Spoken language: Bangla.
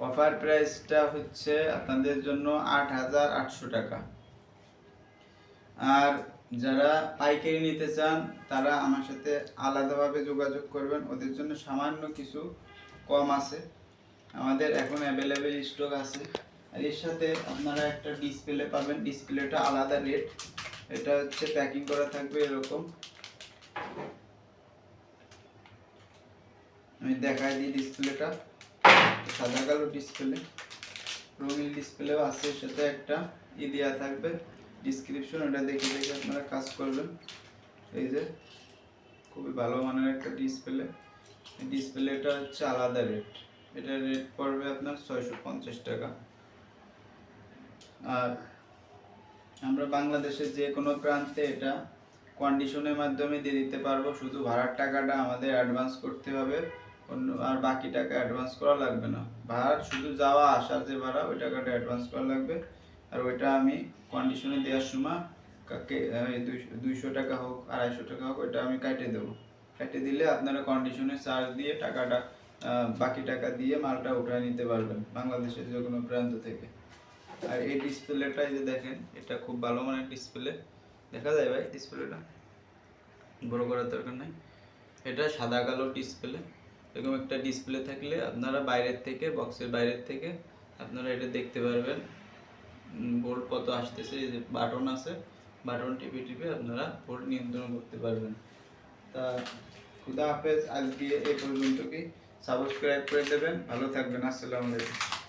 অফার প্রাইসটা হচ্ছে আপনাদের জন্য আট হাজার আটশো টাকা। আর যারা পাইকারি নিতে চান, তারা আমার সাথে আলাদাভাবে যোগাযোগ করবেন। ওদের জন্য সামান্য কিছু কম আছে। আমাদের এখন অ্যাভেলেবেল স্টক আছে। আর এর সাথে আপনারা একটা ডিসপ্লে পাবেন। ডিসপ্লেটা আলাদা রেট এটা হচ্ছে প্যাকিং করা থাকবে এরকম। আমি দেখাই দিই ডিসপ্লেটা সাদা কালো ডিসপ্লে রঙিন ডিসপ্লেও আছে, সাথে একটা ই দেওয়া থাকবে ডিসক্রিপশন ওটা দেখে দেখে আপনারা কাজ করবেন। এই যে, খুবই ভালো মানের একটা ডিসপ্লে ডিসপ্লেটা হচ্ছে আলাদা রেট এটা রেট পড়বে আপনার ছয়শো পঞ্চাশ টাকা। আর আমরা বাংলাদেশের যে কোনো প্রান্তে এটা কন্ডিশনের মাধ্যমে দিয়ে দিতে পারব, শুধু ভাড়ার টাকাটা আমাদের অ্যাডভান্স করতে হবে। অন্য আর বাকি টাকা অ্যাডভান্স করা লাগবে না। ভাড়া শুধু যাওয়া আসার যে ভাড়া, ওই টাকাটা অ্যাডভান্স করা লাগবে। আর ওইটা আমি কন্ডিশনে দেওয়ার সময় কাকে দুইশো টাকা হোক, আড়াইশো টাকা হোক, ওইটা আমি কাটে দেবো। কেটে দিলে আপনারা কন্ডিশনে চার্জ দিয়ে টাকাটা বাকি টাকা দিয়ে মালটা উঠায় নিতে পারবেন বাংলাদেশের যে কোনো প্রান্ত থেকে। আর এই ডিসপ্লেটা যে দেখেন, এটা খুব ভালো মানের ডিসপ্লে দেখা যায় ভাই ডিসপ্লেটা বড় করার দরকার নাই। এটা সাদা কালো ডিসপ্লে এরকম একটা ডিসপ্লে থাকলে আপনারা বাইরের থেকে বক্সের বাইরের থেকে আপনারা এটা দেখতে পারবেন। ভোল্ট কত আসতেছে, এই যে বাটন আছে বাটন টিপে টিপে আপনারা ভোল্ট নিয়ন্ত্রণ করতে পারবেন। তা, খুদা হাফেজ, আজকে এই পর্যন্ত কি? সাবস্ক্রাইব করে দেবেন। ভালো থাকবেন, আসসালামু আলাইকুম।